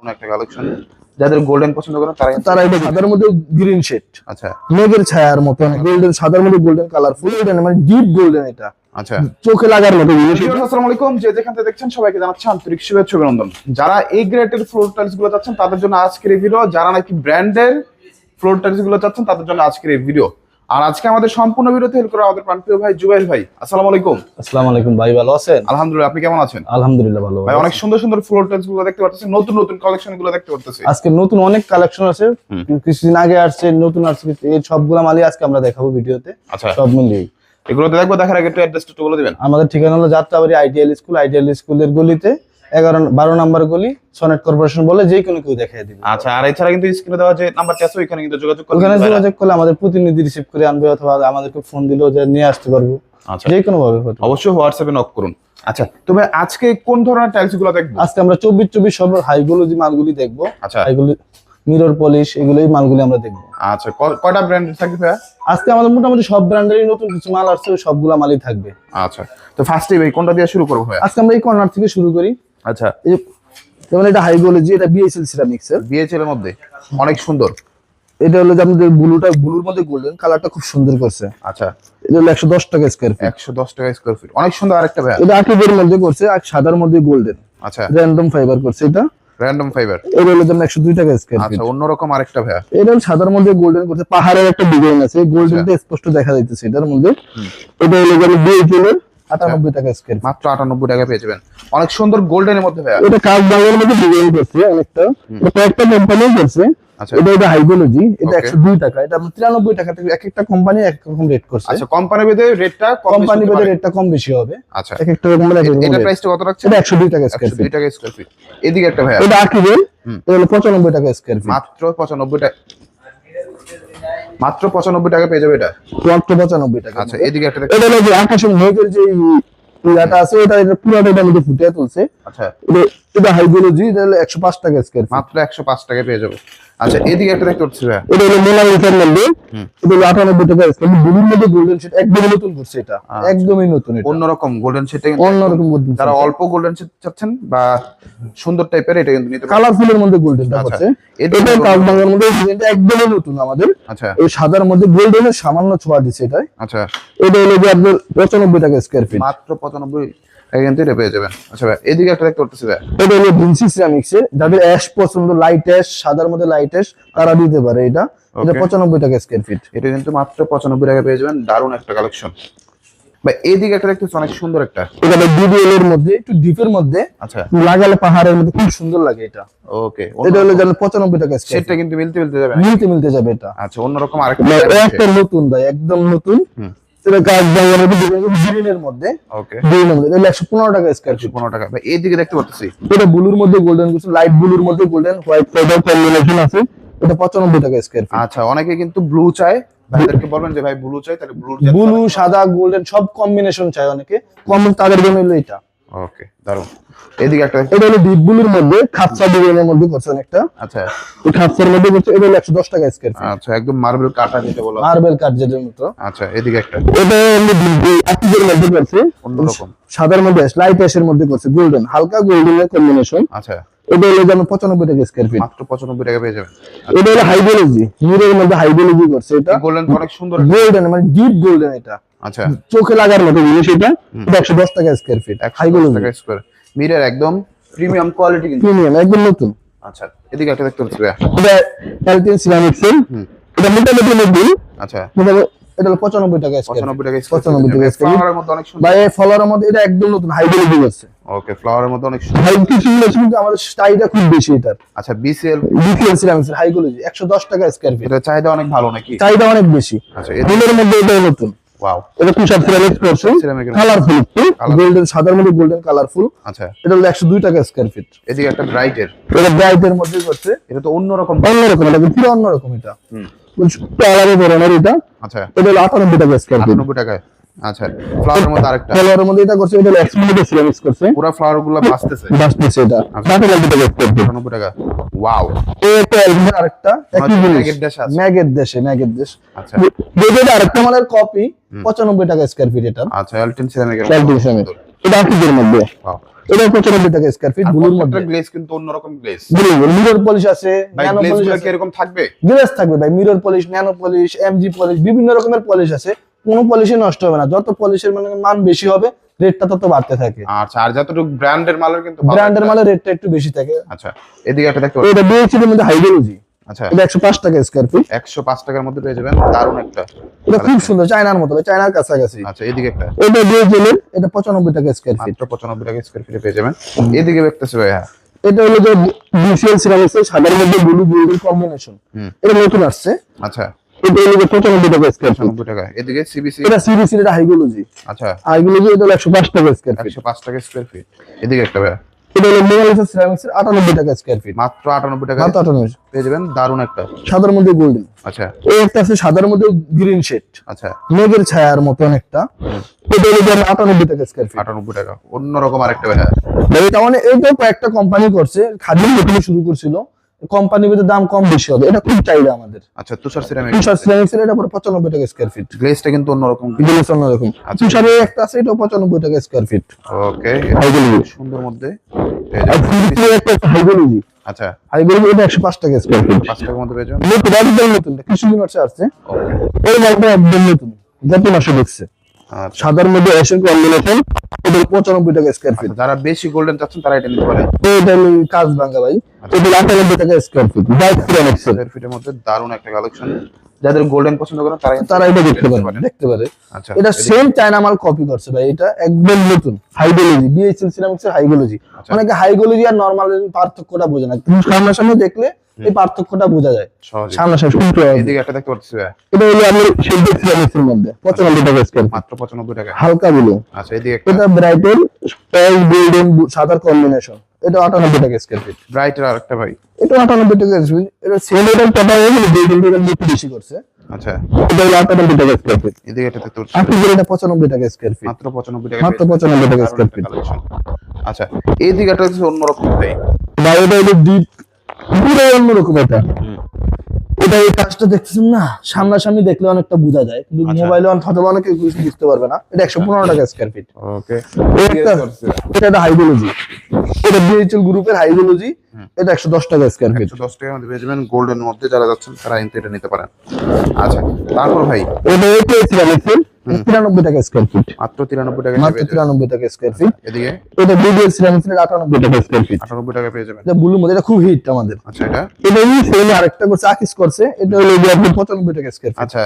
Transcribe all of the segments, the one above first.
কোন একটা কালেকশন যাদের গোল্ডেন পছন্দ করেন তারা তারা এটা সাদার মধ্যে গ্রিন শেড আচ্ছা। মেঘের ছায়ার মতো গোল্ডেন সাদার মধ্যে গোল্ডেন কালার ফুল গোল্ডেন মানে ডিপ গোল্ডেন এটা। আচ্ছা। চোখে লাগার মতো জিনিস আসসালামু আলাইকুম। যে যেখান থেকে দেখছেন সবাইকে জানাচ্ছি আন্তরিক শুভেচ্ছা অভিনন্দন। যারা এই গ্রেডের ফ্লোর টাইলসগুলো চাচ্ছেন তাদের জন্য আজকের এই ভিডিও যারা নাকি ব্র্যান্ডের ফ্লোর টাইলসগুলো চাচ্ছেন তাদের জন্য আজকের এই ভিডিও আর আজকে আমাদের সম্পূর্ণ ভিডিওতে হেল্প করে আমাদের প্রাণপ্রিয় ভাই জুবাইর ভাই আসসালামু আলাইকুম। আসসালামু আলাইকুম ভাই ভালো আছেন? আলহামদুলিল্লাহ আপনি কেমন আছেন? আলহামদুলিল্লাহ ভালো ভাই অনেক সুন্দর সুন্দর ফ্লোর টাইলসগুলো দেখতে পাচ্ছেন নতুন নতুন কালেকশনগুলো দেখতে পাচ্ছি আজকে নতুন অনেক কালেকশন আছে। কিছুদিন আগে আসছে নতুন আসছে এই সবগুলা মালই আজকে আমরা দেখাবো ভিডিওতে। আচ্ছা। সব মিলিয়ে এগুলো দেখব দেখার আগে একটু অ্যাড্রেসটা একটু বলে দিবেন। আমাদের ঠিকানা হলো যাত্রাবাড়ি আইডিয়াল স্কুল আইডিয়াল স্কুলের গলিতে। এগারো বারো নাম্বার গলি সনেট কর্পোরেশন বলে যে কোনো কেউ দেখাই দিবে। আচ্ছা আর এছাড়া কিন্তু স্ক্রিনে দেওয়া যে নাম্বারটা আছে ওইখানে কিন্তু যোগাযোগ করতে ওখানে যোগাযোগ করলে আমাদের প্রতিনিধি রিসিভ করে আনবে অথবা আমাদেরকে ফোন দিলেও যে নিয়ে আসতে পারব। আচ্ছা। যে কোনো ভাবে অবশ্যই হোয়াটসঅ্যাপে নক করুন। আচ্ছা তবে আজকে কোন ধরনের টাইলসগুলো দেখব? আজকে আমরা চব্বিশ চব্বিশ সব হাইগুলো যে মালগুলি দেখব। আচ্ছা। হাইগুলি মিরর পলিশ এগুলোই মালগুলি আমরা দেখব। আচ্ছা কয়টা ব্র্যান্ডের থাকবে ভাইয়া? আজকে আমাদের মোটামুটি সব ব্র্যান্ডেরই নতুন কিছু মাল আসছে সবগুলা মালই থাকবে। আচ্ছা তো ফার্স্টে ভাই কোনটা দিয়ে শুরু করব আজকে আমরা এই কর্নার থেকে শুরু করি। আচ্ছা। যেমন এটা হাইগোলজি এটা বিএসএল সিরামিক্স এর। বিএচএল এর মধ্যে অনেক সুন্দর। এটা হলো যে আমাদের ব্লুটা ব্লুর মধ্যে গোল্ডেন কালারটা খুব সুন্দর করছে। আচ্ছা। এটা হলো একশো দশ টাকা স্কোয়ার ফিট একশো দশ টাকা স্কোয়ার ফিট অনেক সুন্দর আরেকটা ভাইয়া। এটা আকিবের মধ্যে করছে আর সাদার মধ্যে গোল্ডেন আচ্ছা। র্যান্ডম ফাইবার করছে এটা। র্যান্ডম ফাইবার এটা হলো যেমন একশো দুই টাকা স্কোয়ার ফিট আচ্ছা অন্যরকম আরেকটা ভাইয়া। এটা সাদার মধ্যে গোল্ডেন করছে পাহাড়ের একটা ডিজাইন আছে। গোল্ডেনটা স্পষ্ট দেখা যাইতেছে এটার মধ্যে। এটা হলো যেমন বিএইচএল এর আটানব্বই টাকা স্কোয়ার মাত্র আটানব্বই টাকা পেয়ে যাবেন। অনেক সুন্দর গোল্ডেনের মধ্যে ভাইয়া। এটা কাজ বাংলার মধ্যে ডিজাইন করছে অনেকটা। এটা কয়েকটা কোম্পানি করছে। আচ্ছা। এটা এটা হাইগোলজি এটা Okay. একশো দুই টাকা। এটা আপনার তিরানব্বই টাকা এক একটা কোম্পানি এক রকম রেট করছে। আচ্ছা কোম্পানি ভেদে রেটটা কোম্পানি ভেদে রেটটা কম বেশি হবে। আচ্ছা। এক একটা কোম্পানি এটা প্রাইসটা কত রাখছে এটা একশো দুই টাকা স্কোয়ার ফিট দুই টাকা স্কোয়ার ফিট এদিকে একটা ভাইয়া। এটা আকিবেল হুম। এটা হলো পঁচানব্বই টাকা স্কোয়ার ফিট মাত্র পঁচানব্বই টাকা মাত্র পঁচানব্বই টাকা পেয়ে যাবে এটা? মাত্র পঁচানব্বই টাকা। আচ্ছা এদিকে একটা এটা হলো যে আকাশের মেঘের যে পুরাটা আছে ওটা এটা পুরাটা এটা মধ্যে ফুটে তুলছে। আচ্ছা। এটা হাইগোলজি এটা একশো পাঁচ টাকা স্কোয়ার মাত্র একশো পাঁচ টাকা পেয়ে যাব। আচ্ছা এদিকে একটা দেখতে পাচ্ছি এটা হলো মোনালিসার মধ্যে এটা হলো আটানব্বই টাকা স্কোয়ার ব্লুর মধ্যে গোল্ডেন সেট একদমই নতুন করছে এটা। আচ্ছা। একদমই নতুন অন্যরকম গোল্ডেন সেটে অন্যরকম গোল্ডেন যারা অল্প গোল্ডেন সেট চাচ্ছেন বা সুন্দর টাইপের এটা কিন্তু নিতে পারেন। কালারফুলের মধ্যে গোল্ডেনটা আচ্ছা। এটা এটা মধ্যে ডিজাইনটা একদমই নতুন আমাদের। আচ্ছা। এই সাদার মধ্যে গোল্ডেনের সামান্য ছোঁয়া দিচ্ছে এটা আচ্ছা। এটা হলো যে আপনার পঁচানব্বই টাকা স্কোয়ার ফিট মাত্র পঁচানব্বই পেয়ে যাবেন। আচ্ছা ভাই এদিকে একটা দেখতে পাচ্ছি ভাই। এটা হলো ভিনসি সিরামিক্স এর। যাদের অ্যাশ পছন্দ লাইট অ্যাশ সাদার মধ্যে লাইট অ্যাশ তারা দিতে পারে এটা। এটা Okay. পঁচানব্বই টাকা স্কোয়ার ফিট এটা কিন্তু মাত্র টাকা পেয়ে যাবেন। দারুণ একটা কালেকশন ভাই এদিকে একটা দেখতেছি অনেক সুন্দর একটা। এটা এর মধ্যে একটু ডিপের মধ্যে। আচ্ছা। লাগালে পাহাড়ের মধ্যে খুব সুন্দর লাগে এটা। ওকে এটা হলো টাকা স্কোয়ার সেটটা কিন্তু মিলতে মিলতে যাবে। মিলতে মিলতে যাবে এটা। আচ্ছা অন্যরকম আরেকটা। একটা নতুন ভাই একদম নতুন। মধ্যে ওকে টাকা স্কোয়ার ফিট টাকা। এইদিকে দেখতে পাচ্ছি। এটা ব্লুর মধ্যে গোল্ডেন কিছু লাইট ব্লুর মধ্যে গোল্ডেন হোয়াইট কম্বিনেশন আছে। এটা পঁচানব্বই টাকা স্কোয়ার ফিট আচ্ছা অনেকে কিন্তু ব্লু চায়। ভাইদেরকে বলবেন যে ভাই ব্লু চাই তাহলে ব্লু ব্লু সাদা গোল্ডেন সব কম্বিনেশন চাই অনেকে। কম তাদের জন্য এটা। ওকে দারুণ। এদিকে একটা এটা হলো ডিপ ব্লুর মধ্যে খাপসা ডিজাইনের মধ্যে করছে অনেকটা। আচ্ছা। এই খাপসার মধ্যে করছে এটা হলো একশো দশ টাকা স্কোয়ার ফিট আচ্ছা একদম মার্বেল কাটা দিতে বলো মার্বেল কাঠ যেটার মতো। আচ্ছা এদিকে একটা। এটা এমনি আকিজের মধ্যে করছে। অন্যরকম। সাদার মধ্যে লাইট অ্যাশের মধ্যে করছে গোল্ডেন হালকা গোল্ডেনের কম্বিনেশন আচ্ছা। এটা হলো টাকা স্কোয়ার ফিট মাত্র পঁচানব্বই টাকা পেয়ে যাবেন। এটা হলো হাইড্রোলজি মিরের মধ্যে হাইড্রোলজি করছে এটা। গোল্ডেন অনেক সুন্দর গোল্ডেন মানে ডিপ গোল্ডেন এটা। আচ্ছা। চোখে লাগার মতো জিনিস এটা। এটা একশো দশ টাকা স্কোয়ার ফিট দশ টাকা স্কোয়ার মিরের একদম প্রিমিয়াম কোয়ালিটি প্রিমিয়াম একদম নতুন। আচ্ছা এদিকে একটা দেখতে পাচ্ছি এটা এটা মোটামুটি নতুন আচ্ছা। মোটামুটি এটা হলো পঁচানব্বই টাকা পঁচানব্বই টাকা পঁচানব্বই টাকা ফ্লাওয়ারের মধ্যে অনেক সুন্দর। মধ্যে এটা একদম নতুন করছে ওকে ফ্লাওয়ারের মধ্যে অনেক সুন্দর। কিন্তু আমাদের স্টাইলটা খুব বেশি এটার। আচ্ছা বিসিএল সিরামিক্স টাকা স্কোয়ার ফিট এটা চাহিদা অনেক ভালো নাকি? চাহিদা অনেক বেশি। আচ্ছা মধ্যে এটাও নতুন। ওয়াও এটা তুষার সিরামিক্স করছে কালারফুল একটু গোল্ডেন সাদার মধ্যে গোল্ডেন কালারফুল আচ্ছা। এটা হলো একশো দুই টাকা স্কোয়ার ফিট এদিকে একটা ব্রাইটের এটা ব্রাইটের মধ্যে করছে। এটা তো অন্যরকম। অন্যরকম এটা পুরো অন্যরকম এটা। একটু আলাদা ধরনের এটা। আচ্ছা। এটা হলো টাকা স্কোয়ার ফিট টাকায়। আচ্ছা ফ্লাওয়ারের মধ্যে আরেকটা। মধ্যে এটা করছে এটা হলো সিরামিক্স করছে। পুরো ফ্লাওয়ারগুলো বাঁচতেছে। বাসতেছে এটা। আচ্ছা। আটানব্বই টাকা স্কোয়ার ফিট আটানব্বই টাকা। ওয়াও একটা আরেকটা একই জিনিস। ম্যাগের দেশে ম্যাগের দেশ আচ্ছা। আরেকটা মালের কপি পঁচানব্বই টাকা স্কোয়ার ফিট এটা আচ্ছা এলটিন সিরামিকের Elton ceramic। এটা মধ্যে? এটা পঁচানব্বই টাকা স্কোয়ার ফিট ব্লুর মধ্যে। গ্লেজ কিন্তু অন্যরকম গ্লেজ ব্লু মিরর পলিশ আছে ন্যানো পলিশ কি এরকম থাকবে? গ্লেজ থাকবে ভাই mirror polish nano polish MG polish বিভিন্ন রকমের পলিশ আছে। কোনো পলিশই নষ্ট হবে না। যত পলিশের মানে মান বেশি হবে রেটটা তত বাড়তে থাকে। আচ্ছা আর যতটুকু ব্র্যান্ডের মালের কিন্তু ব্র্যান্ডের মালের রেটটা একটু বেশি থাকে। আচ্ছা এদিকে একটা দেখতে এটা বিএইচডি মধ্যে হাইড্রোলজি আচ্ছা। এটা টাকা স্কোয়ার ফিট টাকার মধ্যে পেয়ে যাবেন দারুণ একটা। এটা খুব সুন্দর চায়নার মতো চায়নার কাছাকাছি। আচ্ছা এদিকে একটা। এটা বিএইচডি এটা পঁচানব্বই টাকা স্কোয়ার ফিট মাত্র পঁচানব্বই টাকা স্কোয়ার ফিটে পেয়ে যাবেন। এদিকে দেখতেছি ভাই হ্যাঁ এটা হলো যে সিরামিক্স সাদার মধ্যে ব্লু কম্বিনেশন এটা নতুন আসছে। আচ্ছা। এটা হলো যে টাকা স্কোয়ার ফিট টাকা। এদিকে সিবিসি এটা সিবিসি এটা হাইগোলজি আচ্ছা। হাইগোলজি এটা হলো একশো পাঁচ টাকা স্কোয়ার ফিট টাকা স্কোয়ার ফিট এদিকে একটা ভাই এটা হলো মোনালিসা সিরামিক্স এর আটানব্বই টাকা স্কোয়ার ফিট মাত্র আটানব্বই টাকা। মাত্র আটানব্বই পেয়ে যাবেন দারুণ একটা। সাদার মধ্যে গোল্ডেন আচ্ছা। এই একটা আছে সাদার মধ্যে গ্রিন শেড আচ্ছা। মেঘের ছায়ার মতো অনেকটা। এটা হলো টাকা স্কোয়ার ফিট আটানব্বই টাকা। অন্যরকম আরেকটা ভাই হ্যাঁ এটা মানে কয়েকটা কোম্পানি করছে। খাদিম শুরু করছিল। কোম্পানি ভিতরে দাম কম বেশি হবে। এটা খুব চাহিদা আমাদের। আচ্ছা তুষার সিরামিক তুষার এটা পরে পঁচানব্বই টাকা স্কোয়ার ফিট গ্লেজটা কিন্তু অন্যরকম। গ্লেস অন্যরকম। আচ্ছা। একটা আছে এটাও পঁচানব্বই টাকা স্কোয়ার ফিট ওকে সুন্দর মধ্যে। আছে আচ্ছা। এটা একশো পাঁচ টাকা স্কোয়ার ফিট পাঁচ টাকার মধ্যে পেয়ে যাবেন নতুন একদম নতুন কিছুদিন হচ্ছে আসছে। ওকে এই মালটা একদম নতুন। গত মাসে দেখছে সাদার মধ্যে এসে কম্বিনেশন এটা পঁচানব্বই টাকা স্কোয়ার ফিট যারা বেশি গোল্ডেন চাচ্ছেন তারা এটা নিতে পারে। এটা কাজ ভাঙ্গা ভাই। এটা আটানব্বই টাকা স্কোয়ার ফিট বাইক স্কোয়ার ফিটের মধ্যে দারুণ একটা কালেকশন যাদের গোল্ডেন পছন্দ করেন তারা তারা এটা দেখতে পারে দেখতে পারে। আচ্ছা এটা সেম চায়না মাল কপি করছে ভাই এটা একদম নতুন হাইগোলজি বিএইচএল সিরামিক্স এর হাইগোলজি আচ্ছা। অনেকে হাইগোলজি আর নরমাল পার্থক্যটা বোঝে না কিন্তু সামনাসামনি দেখলে এই পার্থক্যটা বোঝা যায়। সামনাসামনি শুনতে হবে। এদিকে একটা দেখতে পাচ্ছি ভাই, এটা হলো আমাদের শিল্পী সিরামিক্স এর মধ্যে পঁচানব্বই টাকা স্কোয়ার মাত্র পঁচানব্বই টাকা। হালকা গুলো আচ্ছা এদিকে একটা। এটা ব্রাইটের গোল্ডেন সাদার কম্বিনেশন এটা আটানব্বই টাকা স্কোয়ার ফিট ব্রাইটের আরেকটা ভাই। এটা আটানব্বই টাকা স্কোয়ার এটা সেম এটার টাকা গোল্ডেন টাকা একটু বেশি করছে। আচ্ছা। এটা হলো আটানব্বই টাকা স্কোয়ার ফিট এদিকে একটা দেখতে পাচ্ছি আপনি এটা পঁচানব্বই টাকা স্কোয়ার ফিট মাত্র পঁচানব্বই টাকা মাত্র পেয়ে যাবেন। 95 টাকা দারুণ square একটা feet। collection। আচ্ছা এইদিকে একটা হচ্ছে অন্যরকম ভাই বা এটা হলো ডিপ পুরো অন্যরকম এটা। এটা এই কাজটা দেখতেছেন না? সামনাসামনি দেখলে অনেকটা বোঝা যায়। কিন্তু আচ্ছা। মোবাইলে হয়তো অনেকে বুঝতে পারবে না। এটা একশো পনেরো টাকা স্কোয়ার ফিট ওকে। এটা হাইড্রোলজি এটা বিএইচএল গ্রুপের হাইড্রোলজি এটা একশো দশ টাকা স্কোয়ার ফিট একশো দশ টাকার মধ্যে পেয়ে যাবেন গোল্ডেন মধ্যে যারা যাচ্ছেন তারা কিন্তু এটা নিতে পারেন। আচ্ছা তারপর ভাই? এটা এটিএস সিরামিক্সের তিরানব্বই। টাকা স্কোয়ার ফিট মাত্র তিরানব্বই টাকা মাত্র পেয়ে যাবেন। তিরানব্বই টাকা স্কোয়ার ফিট এদিকে? এটা বিডিএস সিরামিক্সের আটানব্বই টাকা স্কোয়ার ফিট আটানব্বই টাকা পেয়ে যাবেন। এটা ব্লু মধ্যে এটা খুব হিট আমাদের। আচ্ছা এটা? এটা হলো সেম আরেকটা করছে আকিস করছে এটা হলো যে আপনি পঁচানব্বই টাকা স্কোয়ার ফিট আচ্ছা।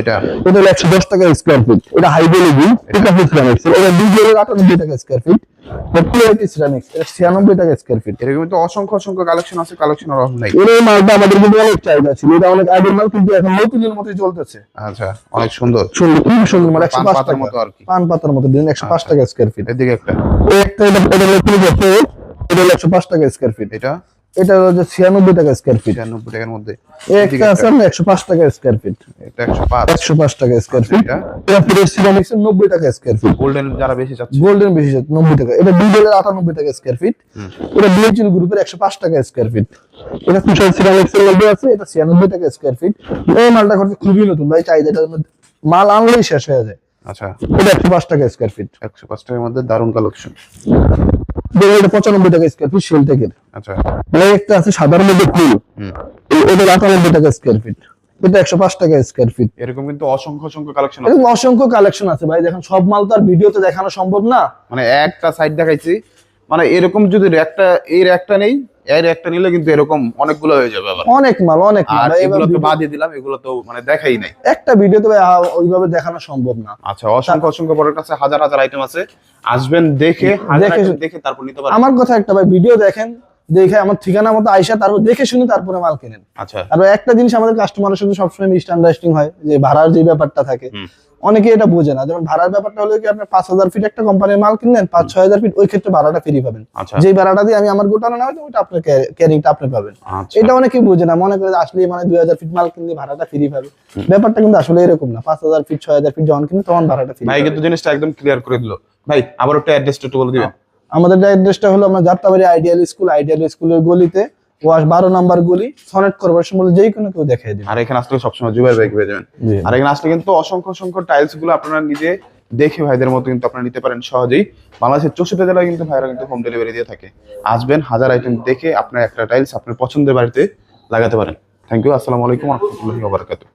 এটা। এটা হলো একশো দশ টাকা স্কোয়ার ফিট এটা হাইড্রোলজি এটা হচ্ছে সিরামিক্স এটা ডিজেলের আটানব্বই টাকা স্কোয়ার ফিট পিওরিটি সিরামিক্স এটা ছিয়ানব্বই টাকা স্কোয়ার ফিট এরকম কিন্তু অসংখ্য অসংখ্য কালেকশন আছে কালেকশনের অভাব নাই। এর মালটা আমাদের কিন্তু অনেক চাহিদা ছিল। এটা অনেক আগের মাল কিন্তু এখন নতুনের মতোই চলতেছে। আচ্ছা অনেক সুন্দর। সুন্দর খুব সুন্দর মানে একশো পান পাঁচ পাতার মতো আর কি। পান পাতার মতো দিন একশো পাঁচ টাকা স্কোয়ার ফিট এদিকে একটা। একটা এটা এটা পাঁচ টাকা স্কোয়ার ফিট এটা? এটা যে ছিয়ানব্বই টাকা স্কোয়ার ফিট ছিয়ানব্বই টাকার মধ্যে। একটা আছে আপনার একশো পাঁচ টাকা স্কোয়ার ফিট এটা একশো পাঁচ। একশো পাঁচ টাকা স্কোয়ার ফিট এটা? এটা সিরামিক্স নব্বই টাকা স্কোয়ার ফিট গোল্ডেন যারা বেশি চাচ্ছে। গোল্ডেন বেশি আছে, নব্বই টাকা। এটা ডিজেলের আটানব্বই টাকা স্কোয়ার ফিট এটা গ্রুপের একশো পাঁচ টাকা স্কোয়ার ফিট এটা তুষার সিরামিক্স এর মধ্যে আছে? এটা ছিয়ানব্বই টাকা স্কোয়ার ফিট এই মালটা করতে খুবই নতুন ভাই চাহিদাটা মাল আনলেই শেষ হয়ে যায়। আচ্ছা। এটা একশো পাঁচ টাকা স্কোয়ার ফিট একশো পাঁচ টাকার মধ্যে দারুণ কালেকশন পঁচানব্বই টাকা স্কোয়ার ফিট সেল থেকে। আচ্ছা। একটা আছে সাদার মধ্যে ফুল। ওদের আটানব্বই টাকা স্কোয়ার ফিট এটা একশো পাঁচ টাকা স্কোয়ার ফিট এরকম কিন্তু অসংখ্য অসংখ্য কালেকশন এরকম অসংখ্য কালেকশন আছে ভাই। দেখেন সব মাল তো আর ভিডিওতে দেখানো সম্ভব না। মানে একটা সাইড দেখাইছি। মানে এরকম যদি একটা এর একটা নেই এর একটা নিলে কিন্তু এরকম অনেকগুলো হয়ে যাবে আবার। অনেক মাল অনেক মাল। এগুলো তো বাদই দিলাম এগুলো তো মানে দেখাই নাই। একটা ভিডিওতে ভাই আ- ওইভাবে দেখানো সম্ভব না। আচ্ছা অসংখ্য অসংখ্য প্রোডাক্ট আছে হাজার হাজার আইটেম আছে। আসবেন দেখে দেখে- দেখে তারপর নিতে পারবেন। আমার কথা একটা ভাই ভিডিও দেখেন দেখে আমার ঠিকানা মতো আইসা তারপর দেখে শুনে তারপরে মাল কেনেন। আচ্ছা। আর একটা জিনিস আমাদের কাস্টমারের সাথে সবসময় মিসআন্ডারস্ট্যান্ডিং হয় যে ভাড়ার যে ব্যাপারটা থাকে। অনেকে এটা বোঝে না। যেমন ভাড়ার ব্যাপারটা হলো কি আপনি পাঁচ হাজার ফিট একটা কোম্পানির মাল কিনলেন পাঁচ ছয় হাজার ফিট ওই ক্ষেত্রে ভাড়াটা ফ্রি পাবেন। আচ্ছা। যে ভাড়াটা দিয়ে আমি আমার গোটানো না হয় ওইটা আপনার ক্যারিংটা আপনি পাবেন। আচ্ছা। এটা অনেকেই বোঝে না মনে করে আসলে মানে দুই হাজার ফিট মাল কিনলে ভাড়াটা ফ্রি পাবে। ব্যাপারটা কিন্তু আসলে এরকম না। পাঁচ হাজার ফিট ছয় হাজার ফিট যখন কিনে তখন ভাড়াটা ফ্রি ভাই কিন্তু জিনিসটা একদম ক্লিয়ার করে দিল। ভাই আবার একটা অ্যাড্রেসটা একটু বলে দিবেন। আমাদের অ্যাড্রেসটা হলো আমরা যাত্রাবাড়ি আইডিয়াল স্কুল আইডিয়াল স্কুলের গলিতে। ওয়াশ বারো নাম্বার গুলি সনেট করবার সময় যেই কোনো কেউ দেখাই দিবে। আর এখানে আসলে সবসময় জুবের ব্যাগ পেয়ে যাবেন। আর এখানে আসলে কিন্তু অসংখ্য অসংখ্য টাইলসগুলো আপনারা নিজে দেখে ভাইদের মতো কিন্তু আপনারা নিতে পারেন সহজেই। বাংলাদেশের চৌষট্টি জেলায় কিন্তু ভাইরা কিন্তু হোম ডেলিভারি দিয়ে থাকে। আসবেন হাজার আইটেম দেখে আপনার একটা টাইলস আপনার পছন্দের বাড়িতে লাগাতে পারেন। থ্যাংক ইউ আসসালামু আলাইকুম রহমতুল্লাহি ওবরাকাতুহ